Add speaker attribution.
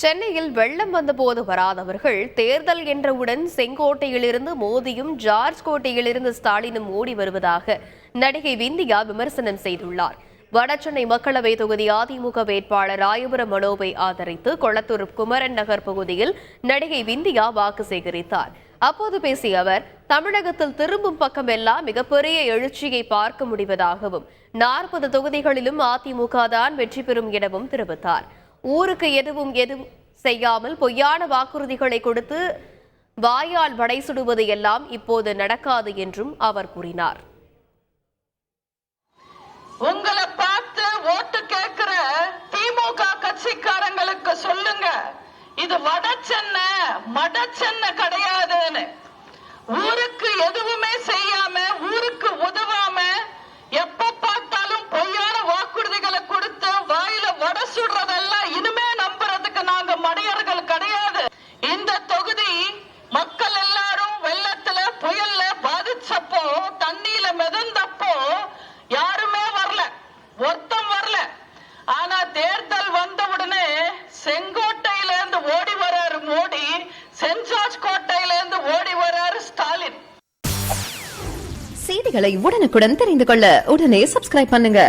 Speaker 1: சென்னையில் வெள்ளம் வந்தபோது வராதவர்கள் தேர்தல் என்றவுடன் செங்கோட்டையிலிருந்து மோதியும் ஜார்ஜ் கோட்டையிலிருந்து ஸ்டாலினும் ஓடி வருவதாக நடிகை விந்தியா விமர்சனம் செய்துள்ளார். வடசென்னை மக்களவை தொகுதி அதிமுக வேட்பாளர் ராயபுரம் மனோவை ஆதரித்து கொளத்தூர் குமரன் நகர் பகுதியில் நடிகை விந்தியா வாக்கு சேகரித்தார். அப்போது பேசிய அவர் தமிழகத்தில் திரும்பும் பக்கமெல்லாம் மிகப்பெரிய எழுச்சியை பார்க்க முடிவதாகவும் நாற்பது தொகுதிகளிலும் அதிமுக தான் வெற்றி பெறும் எனவும் தெரிவித்தார். ஊருக்கு எதுவும் எதுவும் செய்யாமல் பொய்யான வாக்குறுதிகளை கொடுத்து வாயால் வடை சுடுவது எல்லாம் இப்போது நடக்காது என்றும் அவர் கூறினார்.
Speaker 2: உங்களை பார்த்து ஓட்டு கேட்கிற திமுக கட்சிக்காரங்களுக்கு சொல்லுங்க. இது வட சென்னை மட சென்னை கிடையாதுன்னு. செங்கோட்டையில இருந்து ஓடி வராரு மோடி சென்ட் ஜார்ஜ் கோட்டையில இருந்து ஓடி வராரு ஸ்டாலின்.
Speaker 3: செய்திகளை உடனுக்குடன் தெரிந்து கொள்ள உடனே சப்ஸ்கிரைப் பண்ணுங்க.